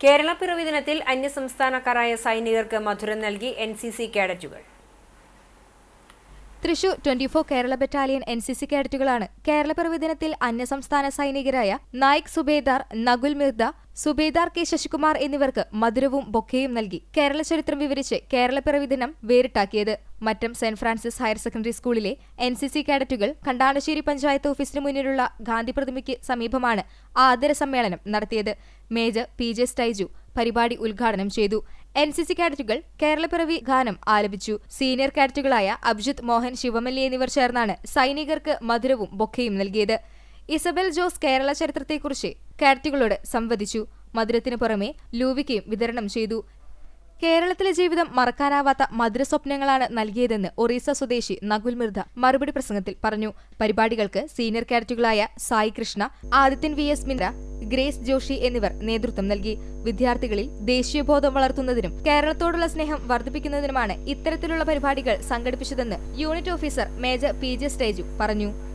കേരള പിറവി ദിനത്തിൽ അന്യസംസ്ഥാനക്കാരായ സൈനികർക്ക് മധുരം നൽകി N C C കേഡറ്റുകൾ Thrissur twenty four Kerala battalion N C C കേഡറ്റുകളാണ് കേരളപ്പിറവി ദിനത്തിൽ അന്യസംസ്ഥാന സൈനികരായ നായിക് സുബേദാർ നഗുൽ മിർദ സുബേദാർ കെ ശശികുമാർ എന്നിവർക്ക് മധുരവും ബൊക്കയും നൽകി കേരള ചരിത്രം വിവരിച്ച് കേരളപ്പിറവി ദിനം വേറിട്ടാക്കിയത്. Mattam Saint Francis higher secondary സ്കൂളിലെ എൻ സി സി കേഡറ്റുകൾ കണ്ടാണശ്ശേരി പഞ്ചായത്ത് ഓഫീസിന് മുന്നിലുള്ള ഗാന്ധി പ്രതിമയ്ക്ക് സമീപമാണ് ആദര സമ്മേളനം നടത്തിയത്. മേജർ പി ജെ സ്റ്റൈജു പരിപാടി ഉദ്ഘാടനം ചെയ്തു. എൻ സി സി കാഡറ്റുകൾ കേരളപ്പിറവി ഗാനം ആലപിച്ചു. സീനിയർ കാഡറ്റുകളായ അഭിജിത്ത് മോഹൻ ശിവമല്ലി എന്നിവർ ചേർന്നാണ് സൈനികർക്ക് മധുരവും ബൊക്കയും നൽകിയത്. ഇസബൽ ജോസ് കേരള ചരിത്രത്തെക്കുറിച്ച് കാഡറ്റുകളോട് സംവദിച്ചു. മധുരത്തിനു പുറമെ ലൂവിക്കയും വിതരണം ചെയ്തു. കേരളത്തിലെ ജീവിതം മറക്കാനാവാത്ത മധുര സ്വപ്നങ്ങളാണ് നൽകിയതെന്ന് ഒറീസ സ്വദേശി നകുൽ മിർധ മറുപടി പ്രസംഗത്തിൽ പറഞ്ഞു. പരിപാടികൾക്ക് senior കാഡറ്റുകളായ Sai Krishna Adithyan V S Mindra Grace Joshi എന്നിവർ നേതൃത്വം നൽകി. വിദ്യാർത്ഥികളിൽ ദേശീയബോധം വളർത്തുന്നതിനും കേരളത്തോടുള്ള സ്നേഹം വർദ്ധിപ്പിക്കുന്നതിനുമാണ് ഇത്തരത്തിലുള്ള പരിപാടികൾ സംഘടിപ്പിച്ചതെന്ന് unit officer major P J Stiju പറഞ്ഞു.